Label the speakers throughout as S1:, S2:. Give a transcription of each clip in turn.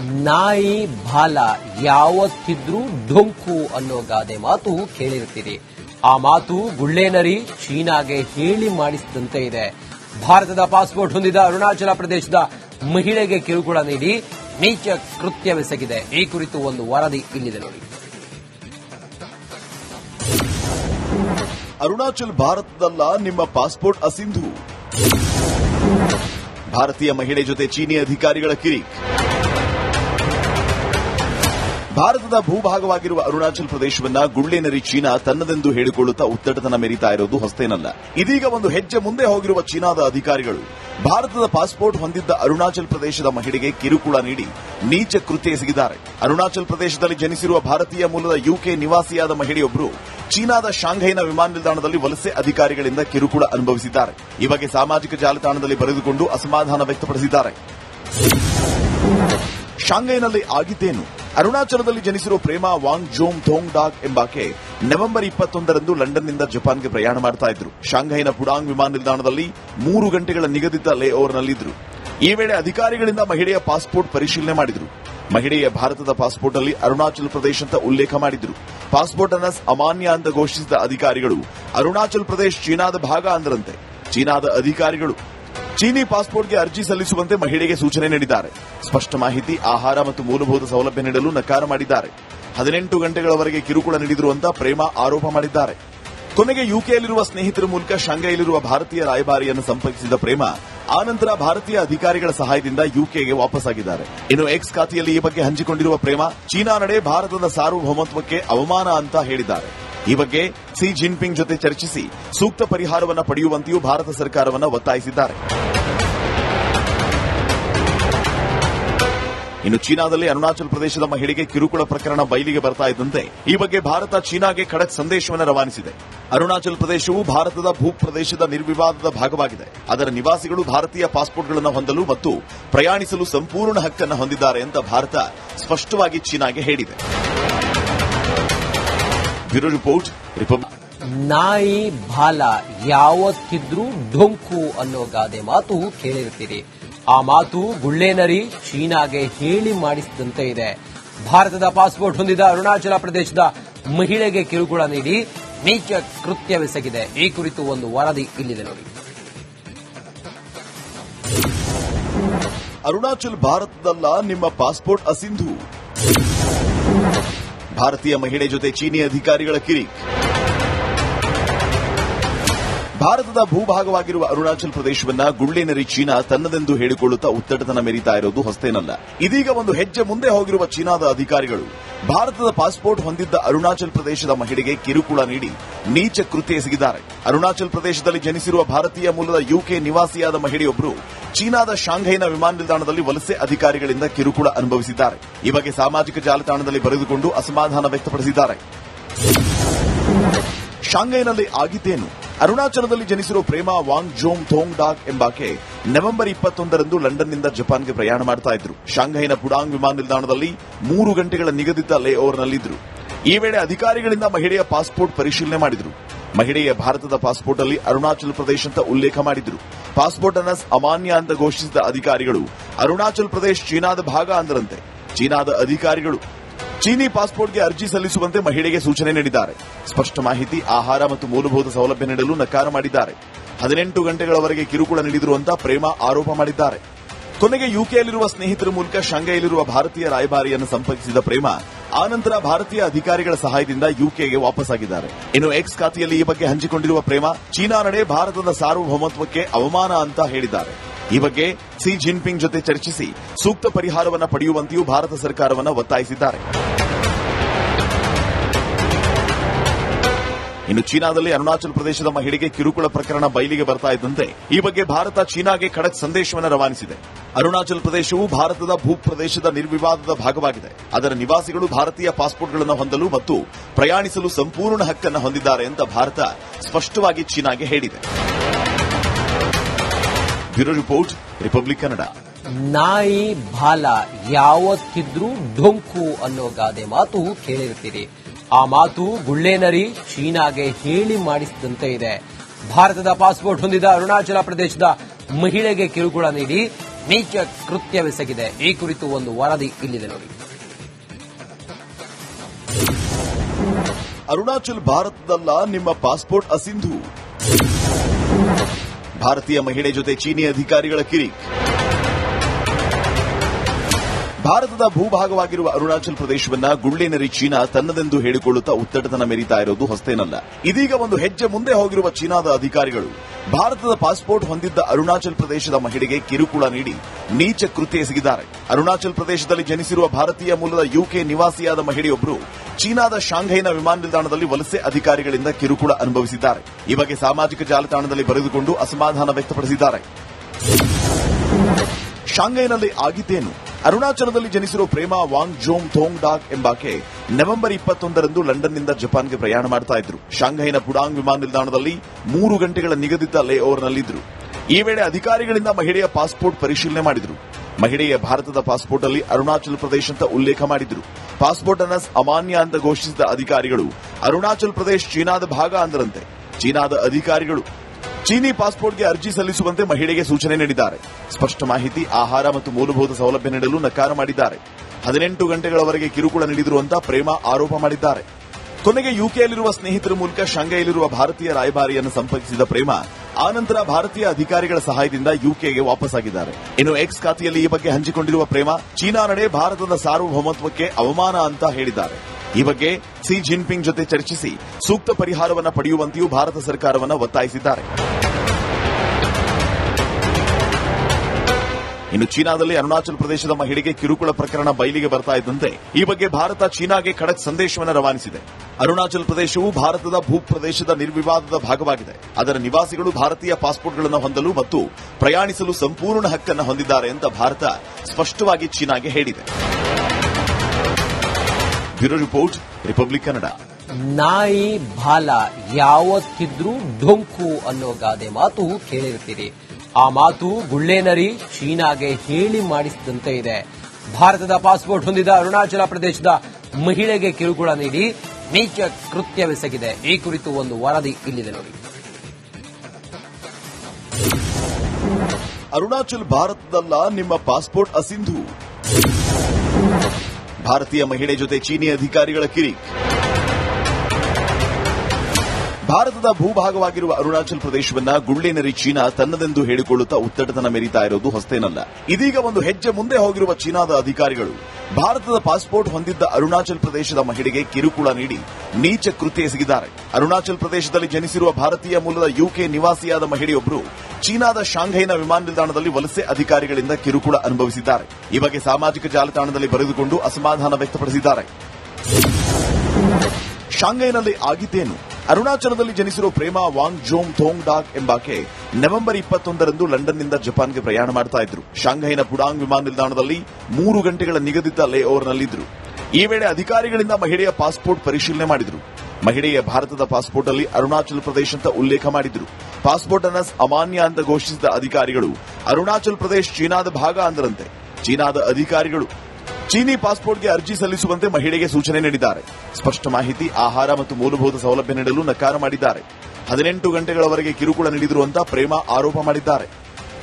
S1: ನಾಯಿ, ಬಾಲ ಯಾವತ್ತಿದ್ರೂ ಡೊಂಕು ಅನ್ನೋ ಗಾದೆ ಮಾತು ಕೇಳಿರುತ್ತೀರಿ ಆ ಮಾತು ಗುಳ್ಳೇನರಿ ಚೀನಾಗೆ ಹೇಳಿ ಮಾಡಿಸಿದಂತೆ ಇದೆ. ಭಾರತದ ಪಾಸ್ಪೋರ್ಟ್ ಹೊಂದಿದ ಅರುಣಾಚಲ ಪ್ರದೇಶದ ಮಹಿಳೆಗೆ ಕಿರುಕುಳ ನೀಡಿ ನೀಚ ಕೃತ್ಯವೆಸಗಿದೆ. ಈ ಕುರಿತು ಒಂದು ವರದಿ ಇಲ್ಲಿದೆ ನೋಡಿ.
S2: ಅರುಣಾಚಲ್ ಭಾರತದಲ್ಲ, ನಿಮ್ಮ ಪಾಸ್ಪೋರ್ಟ್ ಅಸಿಂಧು. ಭಾರತೀಯ ಮಹಿಳೆ ಜೊತೆ ಚೀನಿ ಅಧಿಕಾರಿಗಳ ಕಿರಿಕ್. ಭಾರತದ ಭೂಭಾಗವಾಗಿರುವ ಅರುಣಾಚಲ ಪ್ರದೇಶವನ್ನ ಗುಳ್ಳೇನರಿ ಚೀನಾ ತನ್ನದೆಂದು ಹೇಳಿಕೊಳ್ಳುತ್ತಾ ಉತ್ತಟತನ ಮೆರೀತಾ ಇರೋದು ಹೊಸತೇನಲ್ಲ. ಇದೀಗ ಒಂದು ಹೆಜ್ಜೆ ಮುಂದೆ ಹೋಗಿರುವ ಚೀನಾದ ಅಧಿಕಾರಿಗಳು ಭಾರತದ ಪಾಸ್ಪೋರ್ಟ್ ಹೊಂದಿದ್ದ ಅರುಣಾಚಲ ಪ್ರದೇಶದ ಮಹಿಳೆಗೆ ಕಿರುಕುಳ ನೀಡಿ ನೀಚ ಕೃತ್ಯ ಎಸಗಿದ್ದಾರೆ. ಅರುಣಾಚಲ ಪ್ರದೇಶದಲ್ಲಿ ಜನಿಸಿರುವ ಭಾರತೀಯ ಮೂಲದ ಯುಕೆ ನಿವಾಸಿಯಾದ ಮಹಿಳೆಯೊಬ್ಬರು ಚೀನಾದ ಶಾಂಘೈನ ವಿಮಾನ ನಿಲ್ದಾಣದಲ್ಲಿ ವಲಸೆ ಅಧಿಕಾರಿಗಳಿಂದ ಕಿರುಕುಳ ಅನುಭವಿಸಿದ್ದಾರೆ. ಈ ಬಗ್ಗೆ ಸಾಮಾಜಿಕ ಜಾಲತಾಣದಲ್ಲಿ ಬರೆದುಕೊಂಡು ಅಸಮಾಧಾನ ವ್ಯಕ್ತಪಡಿಸಿದ್ದಾರೆ. ಶಾಂಘೈನಲ್ಲಿ ಆಗಿದ್ದೇನು? ಅರುಣಾಚಲದಲ್ಲಿ ಜನಿಸಿರುವ ಪ್ರೇಮಾ ವಾಂಗ್ ಜೋಂಗ್ ಥೋಂಗ್ ಡಾಗ್ ಎಂಬಾಕೆ ನವೆಂಬರ್ ಇಪ್ಪತ್ತೊಂದರಂದು ಲಂಡನ್ನಿಂದ ಜಪಾನ್ಗೆ ಪ್ರಯಾಣ ಮಾಡ್ತಾ ಇದ್ರು. ಶಾಂಘೈನ ಪುಡಾಂಗ್ ವಿಮಾನ ನಿಲ್ದಾಣದಲ್ಲಿ ಮೂರು ಗಂಟೆಗಳ ನಿಗದಿತ ಲೇ ಓವರ್ನಲ್ಲಿದ್ರು ಈ ವೇಳೆ ಅಧಿಕಾರಿಗಳಿಂದ ಮಹಿಳೆಯ ಪಾಸ್ಪೋರ್ಟ್ ಪರಿಶೀಲನೆ ಮಾಡಿದರು. ಮಹಿಳೆಯ ಭಾರತದ ಪಾಸ್ಪೋರ್ಟ್ ಅಲ್ಲಿ ಅರುಣಾಚಲ್ ಪ್ರದೇಶ ಅಂತ ಉಲ್ಲೇಖ ಮಾಡಿದ್ರು. ಪಾಸ್ಪೋರ್ಟ್ ಅನ್ನ ಅಮಾನ್ಯ ಅಂತ ಘೋಷಿಸಿದ ಅಧಿಕಾರಿಗಳು ಅರುಣಾಚಲ ಪ್ರದೇಶ ಚೀನಾದ ಭಾಗ ಅಂದ್ರಂತೆ. ಚೀನಾದ ಅಧಿಕಾರಿಗಳು ಚೀನಿ ಪಾಸ್ಪೋರ್ಟ್ಗೆ ಅರ್ಜಿ ಸಲ್ಲಿಸುವಂತೆ ಮಹಿಳೆಗೆ ಸೂಚನೆ ನೀಡಿದ್ದಾರೆ. ಸ್ಪಷ್ಟ ಮಾಹಿತಿ, ಆಹಾರ ಮತ್ತು ಮೂಲಭೂತ ಸೌಲಭ್ಯ ನೀಡಲು ನಕಾರ ಮಾಡಿದ್ದಾರೆ. ಹದಿನೆಂಟು ಗಂಟೆಗಳವರೆಗೆ ಕಿರುಕುಳ ನೀಡಿದ್ರು ಅಂತ ಪ್ರೇಮ ಆರೋಪ ಮಾಡಿದ್ದಾರೆ. ಕೊನೆಗೆ ಯುಕೆಯಲ್ಲಿರುವ ಸ್ನೇಹಿತರ ಮೂಲಕ ಶಾಂಘೈಯಲ್ಲಿರುವ ಭಾರತೀಯ ರಾಯಭಾರಿಯನ್ನು ಸಂಪರ್ಕಿಸಿದ ಪ್ರೇಮ, ಆನಂತರ ಭಾರತೀಯ ಅಧಿಕಾರಿಗಳ ಸಹಾಯದಿಂದ ಯುಕೆಗೆ ವಾಪಸ್ಸಾಗಿದ್ದಾರೆ. ಇನ್ನು ಎಕ್ಸ್ ಖಾತೆಯಲ್ಲಿ ಈ ಬಗ್ಗೆ ಹಂಚಿಕೊಂಡಿರುವ ಪ್ರೇಮ, ಚೀನಾ ನಡೆ ಭಾರತದ ಸಾರ್ವಭೌಮತ್ವಕ್ಕೆ ಅವಮಾನ ಅಂತ ಹೇಳಿದ್ದಾರೆ. ಈ ಬಗ್ಗೆ ಸಿ ಜಿನ್ಪಿಂಗ್ ಜೊತೆ ಚರ್ಚಿಸಿ ಸೂಕ್ತ ಪರಿಹಾರವನ್ನು ಪಡೆಯುವಂತೆಯೂ ಭಾರತ ಸರ್ಕಾರವನ್ನು ಒತ್ತಾಯಿಸಿದ್ದಾರೆ. ಇನ್ನು ಚೀನಾದಲ್ಲಿ ಅರುಣಾಚಲ ಪ್ರದೇಶದ ಮಹಿಳೆಗೆ ಕಿರುಕುಳ ಪ್ರಕರಣ ಬಯಲಿಗೆ ಬರ್ತಾ ಇದ್ದಂತೆ ಈ ಬಗ್ಗೆ ಭಾರತ ಚೀನಾಗೆ ಖಡಕ್ ಸಂದೇಶವನ್ನು ರವಾನಿಸಿದೆ. ಅರುಣಾಚಲ ಪ್ರದೇಶವು ಭಾರತದ ಭೂ ಪ್ರದೇಶದ ನಿರ್ವಿವಾದದ ಭಾಗವಾಗಿದೆ. ಅದರ ನಿವಾಸಿಗಳು ಭಾರತೀಯ ಪಾಸ್ಪೋರ್ಟ್ಗಳನ್ನು ಹೊಂದಲು ಮತ್ತು ಪ್ರಯಾಣಿಸಲು ಸಂಪೂರ್ಣ ಹಕ್ಕನ್ನು ಹೊಂದಿದ್ದಾರೆ ಅಂತ ಭಾರತ ಸ್ಪಷ್ಟವಾಗಿ ಚೀನಾಗೆ ಹೇಳಿದೆ. ಬ್ಯೂರೋ ರಿಪೋರ್ಟ್ ರಿಪಬ್ಲಿಕ್
S1: ನಾಯಿ ಬಾಲ ಯಾವತ್ತಿದ್ರೂ ಡೊಂಕು ಅನ್ನೋ ಗಾದೆ ಮಾತು ಕೇಳಿರ್ತೀರಿ ಆ ಮಾತು ಗುಳ್ಳೇನರಿ ಚೀನಾಗೆ ಹೇಳಿ ಮಾಡಿಸಿದಂತೆ ಇದೆ. ಭಾರತದ ಪಾಸ್ಪೋರ್ಟ್ ಹೊಂದಿದ ಅರುಣಾಚಲ ಪ್ರದೇಶದ ಮಹಿಳೆಗೆ ಕಿರುಕುಳ ನೀಡಿ ನೀಚ ಕೃತ್ಯವೆಸಗಿದೆ. ಈ ಕುರಿತು ಒಂದು ವರದಿ ಇಲ್ಲಿದೆ ನೋಡಿ.
S2: ಅರುಣಾಚಲ್ ಭಾರತದಲ್ಲ ನಿಮ್ಮ ಪಾಸ್ಪೋರ್ಟ್ ಅಸಿಂಧು. ಭಾರತೀಯ ಮಹಿಳೆ ಜೊತೆ ಚೀನಿ ಅಧಿಕಾರಿಗಳ ಕಿರಿಕ್. ಭಾರತದ ಭೂಭಾಗವಾಗಿರುವ ಅರುಣಾಚಲ ಪ್ರದೇಶವನ್ನ ಗುಳ್ಳೇನರಿ ಚೀನಾ ತನ್ನದೆಂದು ಹೇಳಿಕೊಳ್ಳುತ್ತಾ ಉತ್ತಟತನ ಮೆರೀತಾ ಇರೋದು ಹೊಸತೇನಲ್ಲ. ಇದೀಗ ಒಂದು ಹೆಜ್ಜೆ ಮುಂದೆ ಹೋಗಿರುವ ಚೀನಾದ ಅಧಿಕಾರಿಗಳು ಭಾರತದ ಪಾಸ್ಪೋರ್ಟ್ ಹೊಂದಿದ್ದ ಅರುಣಾಚಲ ಪ್ರದೇಶದ ಮಹಿಳೆಗೆ ಕಿರುಕುಳ ನೀಡಿ ನೀಚ ಕೃತ್ಯ ಎಸಗಿದ್ದಾರೆ. ಅರುಣಾಚಲ ಪ್ರದೇಶದಲ್ಲಿ ಜನಿಸಿರುವ ಭಾರತೀಯ ಮೂಲದ ಯುಕೆ ನಿವಾಸಿಯಾದ ಮಹಿಳೆಯೊಬ್ಬರು ಚೀನಾದ ಶಾಂಘೈನ ವಿಮಾನ ನಿಲ್ದಾಣದಲ್ಲಿ ವಲಸೆ ಅಧಿಕಾರಿಗಳಿಂದ ಕಿರುಕುಳ ಅನುಭವಿಸಿದ್ದಾರೆ. ಈ ಬಗ್ಗೆ ಸಾಮಾಜಿಕ ಜಾಲತಾಣದಲ್ಲಿ ಬರೆದುಕೊಂಡು ಅಸಮಾಧಾನ ವ್ಯಕ್ತಪಡಿಸಿದ್ದಾರೆ. ಶಾಂಘೈನಲ್ಲಿ ಆಗಿದ್ದೇನು? ಅರುಣಾಚಲದಲ್ಲಿ ಜನಿಸಿರುವ ಪ್ರೇಮಾ ವಾಂಗ್ ಜೋಂಗ್ ಥೋಂಗ್ ಡಾಕ್ ಎಂಬಾಕೆ ನವೆಂಬರ್ ಇಪ್ಪತ್ತೊಂದರಂದು ಲಂಡನ್ನಿಂದ ಜಪಾನ್ಗೆ ಪ್ರಯಾಣ ಮಾಡ್ತಾ ಇದ್ರು. ಶಾಂಘೈನ ಪುಡಾಂಗ್ ವಿಮಾನ ನಿಲ್ದಾಣದಲ್ಲಿ ಮೂರು ಗಂಟೆಗಳ ನಿಗದಿತ ಲೇ ಓವರ್ನಲ್ಲಿದ್ರು ಈ ವೇಳೆ ಅಧಿಕಾರಿಗಳಿಂದ ಮಹಿಳೆಯ ಪಾಸ್ಪೋರ್ಟ್ ಪರಿಶೀಲನೆ ಮಾಡಿದ್ರು. ಮಹಿಳೆಯ ಭಾರತದ ಪಾಸ್ಪೋರ್ಟ್ ಅಲ್ಲಿ ಅರುಣಾಚಲ ಪ್ರದೇಶ ಅಂತ ಉಲ್ಲೇಖ ಮಾಡಿದ್ರು. ಪಾಸ್ಪೋರ್ಟ್ ಅನ್ನ ಅಮಾನ್ಯ ಅಂತ ಘೋಷಿಸಿದ ಅಧಿಕಾರಿಗಳು, ಅರುಣಾಚಲ ಪ್ರದೇಶ ಚೀನಾದ ಭಾಗ ಅಂದ್ರಂತೆ. ಚೀನಾದ ಅಧಿಕಾರಿಗಳು ಚೀನಿ ಪಾಸ್ಪೋರ್ಟ್ಗೆ ಅರ್ಜಿ ಸಲ್ಲಿಸುವಂತೆ ಮಹಿಳೆಗೆ ಸೂಚನೆ ನೀಡಿದ್ದಾರೆ. ಸ್ಪಷ್ಟ ಮಾಹಿತಿ, ಆಹಾರ ಮತ್ತು ಮೂಲಭೂತ ಸೌಲಭ್ಯ ನೀಡಲು ನಕಾರ ಮಾಡಿದ್ದಾರೆ. ಹದಿನೆಂಟು ಗಂಟೆಗಳವರೆಗೆ ಕಿರುಕುಳ ನೀಡಿದರು ಅಂತ ಪ್ರೇಮ ಆರೋಪ ಮಾಡಿದ್ದಾರೆ. ಕೊನೆಗೆ ಯುಕೆಯಲ್ಲಿರುವ ಸ್ನೇಹಿತರ ಮೂಲಕ ಶಾಂಘೈಯಲ್ಲಿರುವ ಭಾರತೀಯ ರಾಯಭಾರಿಯನ್ನು ಸಂಪರ್ಕಿಸಿದ ಪ್ರೇಮ ಆನಂತರ ಭಾರತೀಯ ಅಧಿಕಾರಿಗಳ ಸಹಾಯದಿಂದ ಯುಕೆಗೆ ವಾಪಸ್ಸಾಗಿದ್ದಾರೆ. ಇನ್ನು ಎಕ್ಸ್ ಖಾತೆಯಲ್ಲಿ ಈ ಬಗ್ಗೆ ಹಂಚಿಕೊಂಡಿರುವ ಪ್ರೇಮ ಚೀನಾ ನಡೆ ಭಾರತದ ಸಾರ್ವಭೌಮತ್ವಕ್ಕೆ ಅವಮಾನ ಅಂತ ಹೇಳಿದ್ದಾರೆ. ಈ ಬಗ್ಗೆ ಸಿ ಜಿನ್ಪಿಂಗ್ ಜೊತೆ ಚರ್ಚಿಸಿ ಸೂಕ್ತ ಪರಿಹಾರವನ್ನು ಪಡೆಯುವಂತೆಯೂ ಭಾರತ ಸರ್ಕಾರವನ್ನು ಒತ್ತಾಯಿಸಿದ್ದಾರೆ. ಇನ್ನು ಚೀನಾದಲ್ಲಿ ಅರುಣಾಚಲ ಪ್ರದೇಶದ ಮಹಿಳೆಗೆ ಕಿರುಕುಳ ಪ್ರಕರಣ ಬಯಲಿಗೆ ಬರ್ತಾ ಇದ್ದಂತೆ ಈ ಬಗ್ಗೆ ಭಾರತ ಚೀನಾಗೆ ಖಡಕ್ ಸಂದೇಶವನ್ನು ರವಾನಿಸಿದೆ. ಅರುಣಾಚಲ ಪ್ರದೇಶವು ಭಾರತದ ಭೂಪ್ರದೇಶದ ನಿರ್ವಿವಾದದ ಭಾಗವಾಗಿದೆ. ಅದರ ನಿವಾಸಿಗಳು ಭಾರತೀಯ ಪಾಸ್ಪೋರ್ಟ್ಗಳನ್ನು ಹೊಂದಲು ಮತ್ತು ಪ್ರಯಾಣಿಸಲು ಸಂಪೂರ್ಣ ಹಕ್ಕನ್ನು ಹೊಂದಿದ್ದಾರೆ ಅಂತ ಭಾರತ ಸ್ಪಷ್ಟವಾಗಿ ಚೀನಾಗೆ ಹೇಳಿದೆ. Bureau report, Republic Kannada.
S1: ನಾಯಿ, ಬಾಲ ಯಾವತ್ತಿದ್ರೂ ಡೊಂಕು ಅನ್ನೋ ಗಾದೆ ಮಾತು ಕೇಳಿರ್ತೀರಿ ಆ ಮಾತು ಗುಳ್ಳೇನರಿ ಚೀನಾಗೆ ಹೇಳಿ ಮಾಡಿಸಿದಂತೆ ಇದೆ. ಭಾರತದ ಪಾಸ್ಪೋರ್ಟ್ ಹೊಂದಿದ ಅರುಣಾಚಲ ಪ್ರದೇಶದ ಮಹಿಳೆಗೆ ಕಿರುಕುಳ ನೀಡಿ ನೀಚ ಕೃತ್ಯವೆಸಗಿದೆ. ಈ ಕುರಿತು ಒಂದು ವರದಿ ಇಲ್ಲಿದೆ ನೋಡಿ.
S2: ಅರುಣಾಚಲ್ ಭಾರತದಲ್ಲ, ನಿಮ್ಮ ಪಾಸ್ಪೋರ್ಟ್ ಅಸಿಂಧು. ಭಾರತೀಯ ಮಹಿಳೆ ಜೊತೆ ಚೀನಿ ಅಧಿಕಾರಿಗಳ ಕಿರಿಕ್. ಭಾರತದ ಭೂಭಾಗವಾಗಿರುವ ಅರುಣಾಚಲ ಪ್ರದೇಶವನ್ನ ಗುಳ್ಳೆನರಿ ಚೀನಾ ತನ್ನದೆಂದು ಹೇಳಿಕೊಳ್ಳುತ್ತಾ ಉತ್ತಟತನ ಮೆರೀತಾ ಇರೋದು ಹೊಸತೇನಲ್ಲ. ಇದೀಗ ಒಂದು ಹೆಜ್ಜೆ ಮುಂದೆ ಹೋಗಿರುವ ಚೀನಾದ ಅಧಿಕಾರಿಗಳು ಭಾರತದ ಪಾಸ್ಪೋರ್ಟ್ ಹೊಂದಿದ್ದ ಅರುಣಾಚಲ ಪ್ರದೇಶದ ಮಹಿಳೆಗೆ ಕಿರುಕುಳ ನೀಡಿ ನೀಚ ಕೃತ್ಯ ಎಸಗಿದ್ದಾರೆ. ಅರುಣಾಚಲ ಪ್ರದೇಶದಲ್ಲಿ ಜನಿಸಿರುವ ಭಾರತೀಯ ಮೂಲದ ಯುಕೆ ನಿವಾಸಿಯಾದ ಮಹಿಳೆಯೊಬ್ಬರು ಚೀನಾದ ಶಾಂಘೈನ ವಿಮಾನ ನಿಲ್ದಾಣದಲ್ಲಿ ವಲಸೆ ಅಧಿಕಾರಿಗಳಿಂದ ಕಿರುಕುಳ ಅನುಭವಿಸಿದ್ದಾರೆ. ಈ ಬಗ್ಗೆ ಸಾಮಾಜಿಕ ಜಾಲತಾಣದಲ್ಲಿ ಬರೆದುಕೊಂಡು ಅಸಮಾಧಾನ ವ್ಯಕ್ತಪಡಿಸಿದ್ದಾರೆ. ಶಾಂಘೈನಲ್ಲಿ ಆಗಿದ್ದೇನು? ಅರುಣಾಚಲದಲ್ಲಿ ಜನಿಸಿರುವ ಪ್ರೇಮ ವಾಂಗ್ ಜೋಂಗ್ ಥೋಂಗ್ ಡಾಕ್ ಎಂಬಾಕೆ ನವೆಂಬರ್ ಇಪ್ಪತ್ತೊಂದರಂದು ಲಂಡನ್ನಿಂದ ಜಪಾನ್ಗೆ ಪ್ರಯಾಣ ಮಾಡ್ತಾ ಇದ್ರು. ಶಾಂಘೈನ ಪುಡಾಂಗ್ ವಿಮಾನ ನಿಲ್ದಾಣದಲ್ಲಿ ಮೂರು ಗಂಟೆಗಳ ನಿಗದಿತ ಲೇ ಓವರ್ನಲ್ಲಿದ್ರು ಈ ವೇಳೆ ಅಧಿಕಾರಿಗಳಿಂದ ಮಹಿಳೆಯ ಪಾಸ್ಪೋರ್ಟ್ ಪರಿಶೀಲನೆ ಮಾಡಿದ್ರು. ಮಹಿಳೆಯ ಭಾರತದ ಪಾಸ್ಪೋರ್ಟ್ ಅಲ್ಲಿ ಅರುಣಾಚಲ ಪ್ರದೇಶ ಅಂತ ಉಲ್ಲೇಖ ಮಾಡಿದ್ರು. ಪಾಸ್ಪೋರ್ಟ್ ಅನ್ನ ಅಮಾನ್ಯ ಅಂತ ಘೋಷಿಸಿದ ಅಧಿಕಾರಿಗಳು ಅರುಣಾಚಲ ಪ್ರದೇಶ ಚೀನಾದ ಭಾಗ ಅಂದರಂತೆ. ಚೀನಾದ ಅಧಿಕಾರಿಗಳು ಚೀನಿ ಪಾಸ್ಪೋರ್ಟ್ಗೆ ಅರ್ಜಿ ಸಲ್ಲಿಸುವಂತೆ ಮಹಿಳೆಗೆ ಸೂಚನೆ ನೀಡಿದ್ದಾರೆ. ಸ್ಪಷ್ಟ ಮಾಹಿತಿ, ಆಹಾರ ಮತ್ತು ಮೂಲಭೂತ ಸೌಲಭ್ಯ ನೀಡಲು ನಕಾರ ಮಾಡಿದ್ದಾರೆ. ಹದಿನೆಂಟು ಗಂಟೆಗಳವರೆಗೆ ಕಿರುಕುಳ ನೀಡಿದರು ಅಂತ ಪ್ರೇಮ ಆರೋಪ ಮಾಡಿದ್ದಾರೆ. ಕೊನೆಗೆ ಯುಕೆಯಲ್ಲಿರುವ ಸ್ನೇಹಿತರ ಮೂಲಕ ಶಾಂಘೈಯಲ್ಲಿರುವ ಭಾರತೀಯ ರಾಯಭಾರಿಯನ್ನು ಸಂಪರ್ಕಿಸಿದ ಪ್ರೇಮ, ಆನಂತರ ಭಾರತೀಯ ಅಧಿಕಾರಿಗಳ ಸಹಾಯದಿಂದ ಯುಕೆಗೆ ವಾಪಸ್ಸಾಗಿದ್ದಾರೆ. ಇನ್ನು ಎಕ್ಸ್ ಖಾತೆಯಲ್ಲಿ ಈ ಬಗ್ಗೆ ಹಂಚಿಕೊಂಡಿರುವ ಪ್ರೇಮ, ಚೀನಾ ನಡೆ ಭಾರತದ ಸಾರ್ವಭೌಮತ್ವಕ್ಕೆ ಅವಮಾನ ಅಂತ ಹೇಳಿದ್ದಾರೆ. ಈ ಬಗ್ಗೆ ಸಿ ಜಿನ್ಪಿಂಗ್ ಜೊತೆ ಚರ್ಚಿಸಿ ಸೂಕ್ತ ಪರಿಹಾರವನ್ನು ಪಡೆಯುವಂತೆಯೂ ಭಾರತ ಸರ್ಕಾರವನ್ನು ಒತ್ತಾಯಿಸಿದ್ದಾರೆ. ಇನ್ನು ಚೀನಾದಲ್ಲಿ ಅರುಣಾಚಲ ಪ್ರದೇಶದ ಮಹಿಳೆಗೆ ಕಿರುಕುಳ ಪ್ರಕರಣ ಬಯಲಿಗೆ ಬರ್ತಾ ಇದ್ದಂತೆ ಈ ಬಗ್ಗೆ ಭಾರತ ಚೀನಾಗೆ ಖಡಕ್ ಸಂದೇಶವನ್ನು ರವಾನಿಸಿದೆ. ಅರುಣಾಚಲ ಪ್ರದೇಶವು ಭಾರತದ ಭೂಪ್ರದೇಶದ ನಿರ್ವಿವಾದದ ಭಾಗವಾಗಿದೆ. ಅದರ ನಿವಾಸಿಗಳು ಭಾರತೀಯ ಪಾಸ್ಪೋರ್ಟ್ಗಳನ್ನು ಹೊಂದಲು ಮತ್ತು ಪ್ರಯಾಣಿಸಲು ಸಂಪೂರ್ಣ ಹಕ್ಕನ್ನು ಹೊಂದಿದ್ದಾರೆ ಅಂತ ಭಾರತ ಸ್ಪಷ್ಟವಾಗಿ ಚೀನಾಗೆ ಹೇಳಿದೆ. ಬ್ಯೂರೋ ರಿಪೋರ್ಟ್ ರಿಪಬ್ಲಿಕ್ ಕನ್ನಡ
S1: ನಾಯಿ ಬಾಲ ಯಾವತ್ತಿದ್ರೂ ಡೊಂಕು ಅನ್ನೋ ಗಾದೆ ಮಾತು ಕೇಳಿರ್ತೀರಿ ಆ ಮಾತು ಗುಳ್ಳೇನರಿ ಚೀನಾಗೆ ಹೇಳಿ ಮಾಡಿಸಿದಂತೆ ಇದೆ. ಭಾರತದ ಪಾಸ್ಪೋರ್ಟ್ ಹೊಂದಿದ ಅರುಣಾಚಲ ಪ್ರದೇಶದ ಮಹಿಳೆಗೆ ಕಿರುಕುಳ ನೀಡಿ ನೀಚ ಕೃತ್ಯವೆಸಗಿದೆ. ಈ ಕುರಿತು ಒಂದು ವರದಿ ಇಲ್ಲಿದೆ ನೋಡಿ.
S2: ಅರುಣಾಚಲ್ ಭಾರತದಲ್ಲ ನಿಮ್ಮ ಪಾಸ್ಪೋರ್ಟ್ ಅಸಿಂಧು. ಭಾರತೀಯ ಮಹಿಳೆ ಜೊತೆ ಚೀನಿ ಅಧಿಕಾರಿಗಳ ಕಿರಿಕ್. ಭಾರತದ ಭೂಭಾಗವಾಗಿರುವ ಅರುಣಾಚಲ ಪ್ರದೇಶವನ್ನ ಗುಳ್ಳೆನರಿ ಚೀನಾ ತನ್ನದೆಂದು ಹೇಳಿಕೊಳ್ಳುತ್ತಾ ಉತ್ತಟತನ ಮೆರೀತಾ ಇರೋದು ಹೊಸ್ತೇನಲ್ಲ. ಇದೀಗ ಒಂದು ಹೆಜ್ಜೆ ಮುಂದೆ ಹೋಗಿರುವ ಚೀನಾದ ಅಧಿಕಾರಿಗಳು ಭಾರತದ ಪಾಸ್ಪೋರ್ಟ್ ಹೊಂದಿದ್ದ ಅರುಣಾಚಲ ಪ್ರದೇಶದ ಮಹಿಳೆಗೆ ಕಿರುಕುಳ ನೀಡಿ ನೀಚ ಕೃತ್ಯ ಎಸಗಿದ್ದಾರೆ. ಅರುಣಾಚಲ ಪ್ರದೇಶದಲ್ಲಿ ಜನಿಸಿರುವ ಭಾರತೀಯ ಮೂಲದ ಯುಕೆ ನಿವಾಸಿಯಾದ ಮಹಿಳೆಯೊಬ್ಬರು ಚೀನಾದ ಶಾಂಘೈನ ವಿಮಾನ ನಿಲ್ದಾಣದಲ್ಲಿ ವಲಸೆ ಅಧಿಕಾರಿಗಳಿಂದ ಕಿರುಕುಳ ಅನುಭವಿಸಿದ್ದಾರೆ. ಈ ಬಗ್ಗೆ ಸಾಮಾಜಿಕ ಜಾಲತಾಣದಲ್ಲಿ ಬರೆದುಕೊಂಡು ಅಸಮಾಧಾನ ವ್ಯಕ್ತಪಡಿಸಿದ್ದಾರೆ. ಶಾಂಘೈನಲ್ಲಿ ಆಗಿದ್ದೇನು? ಅರುಣಾಚಲದಲ್ಲಿ ಜನಿಸಿರುವ ಪ್ರೇಮಾ ವಾಂಗ್ ಜೋಮ್ ಥೋಂಗ್ ಡಾಕ್ ಎಂಬಾಕೆ ನವೆಂಬರ್ ಇಪ್ಪತ್ತೊಂದರಂದು ಲಂಡನ್ನಿಂದ ಜಪಾನ್ಗೆ ಪ್ರಯಾಣ ಮಾಡ್ತಾ ಇದ್ರು. ಶಾಂಘೈನ ಪುಡಾಂಗ್ ವಿಮಾನ ನಿಲ್ದಾಣದಲ್ಲಿ ಮೂರು ಗಂಟೆಗಳ ನಿಗದಿತ ಲೇ ಓವರ್ನಲ್ಲಿದ್ರು ಈ ವೇಳೆ ಅಧಿಕಾರಿಗಳಿಂದ ಮಹಿಳೆಯ ಪಾಸ್ಪೋರ್ಟ್ ಪರಿಶೀಲನೆ ಮಾಡಿದ್ರು. ಮಹಿಳೆಯ ಭಾರತದ ಪಾಸ್ಪೋರ್ಟ್ ಅಲ್ಲಿ ಅರುಣಾಚಲ ಪ್ರದೇಶ ಅಂತ ಉಲ್ಲೇಖ ಮಾಡಿದ್ರು. ಪಾಸ್ಪೋರ್ಟ್ ಅನ್ನ ಅಮಾನ್ಯ ಅಂತ ಘೋಷಿಸಿದ ಅಧಿಕಾರಿಗಳು, ಅರುಣಾಚಲ ಪ್ರದೇಶ ಚೀನಾದ ಭಾಗ ಅಂದರಂತೆ. ಚೀನಾದ ಅಧಿಕಾರಿಗಳು ಚೀನಿ ಪಾಸ್ಪೋರ್ಟ್ಗೆ ಅರ್ಜಿ ಸಲ್ಲಿಸುವಂತೆ ಮಹಿಳೆಗೆ ಸೂಚನೆ ನೀಡಿದ್ದಾರೆ. ಸ್ಪಷ್ಟ ಮಾಹಿತಿ, ಆಹಾರ ಮತ್ತು ಮೂಲಭೂತ ಸೌಲಭ್ಯ ನೀಡಲು ನಕಾರ ಮಾಡಿದ್ದಾರೆ. ಹದಿನೆಂಟು ಗಂಟೆಗಳವರೆಗೆ ಕಿರುಕುಳ ನೀಡಿದ್ರು ಅಂತ ಪ್ರೇಮ ಆರೋಪ ಮಾಡಿದ್ದಾರೆ.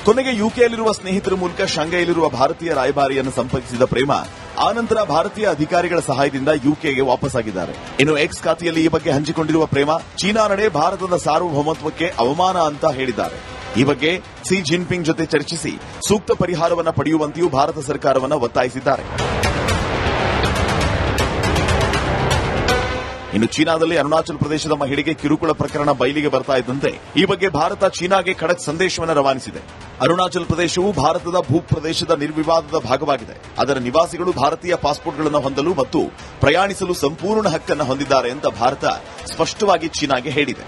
S2: ಕೊನೆಗೆ ಯುಕೆಯಲ್ಲಿರುವ ಸ್ನೇಹಿತರ ಮೂಲಕ ಶಾಂಘೈಯಲ್ಲಿರುವ ಭಾರತೀಯ ರಾಯಭಾರಿಯನ್ನು ಸಂಪರ್ಕಿಸಿದ ಪ್ರೇಮ, ಆನಂತರ ಭಾರತೀಯ ಅಧಿಕಾರಿಗಳ ಸಹಾಯದಿಂದ ಯುಕೆಗೆ ವಾಪಸ್ಸಾಗಿದ್ದಾರೆ. ಇನ್ನು ಎಕ್ಸ್ ಖಾತೆಯಲ್ಲಿ ಈ ಬಗ್ಗೆ ಹಂಚಿಕೊಂಡಿರುವ ಪ್ರೇಮ, ಚೀನಾ ನಡೆ ಭಾರತದ ಸಾರ್ವಭೌಮತ್ವಕ್ಕೆ ಅವಮಾನ ಅಂತ ಹೇಳಿದ್ದಾರೆ. ಈ ಬಗ್ಗೆ ಸಿ ಜಿನ್ಪಿಂಗ್ ಜೊತೆ ಚರ್ಚಿಸಿ ಸೂಕ್ತ ಪರಿಹಾರವನ್ನು ಪಡೆಯುವಂತೆಯೂ ಭಾರತ ಸರ್ಕಾರವನ್ನು ಒತ್ತಾಯಿಸಿದ್ದಾರೆ. ಇನ್ನು ಚೀನಾದಲ್ಲಿ ಅರುಣಾಚಲ ಪ್ರದೇಶದ ಮಹಿಳೆಗೆ ಕಿರುಕುಳ ಪ್ರಕರಣ ಬಯಲಿಗೆ ಬರ್ತಾ ಇದ್ದಂತೆ ಈ ಬಗ್ಗೆ ಭಾರತ ಚೀನಾಗೆ ಖಡಕ್ ಸಂದೇಶವನ್ನು ರವಾನಿಸಿದೆ. ಅರುಣಾಚಲ ಪ್ರದೇಶವು ಭಾರತದ ಭೂಪ್ರದೇಶದ ನಿರ್ವಿವಾದದ ಭಾಗವಾಗಿದೆ. ಅದರ ನಿವಾಸಿಗಳು ಭಾರತೀಯ ಪಾಸ್ಪೋರ್ಟ್ಗಳನ್ನು ಹೊಂದಲು ಮತ್ತು ಪ್ರಯಾಣಿಸಲು ಸಂಪೂರ್ಣ ಹಕ್ಕನ್ನು ಹೊಂದಿದ್ದಾರೆ ಅಂತ ಭಾರತ ಸ್ಪಷ್ಟವಾಗಿ ಚೀನಾಗೆ ಹೇಳಿದೆ.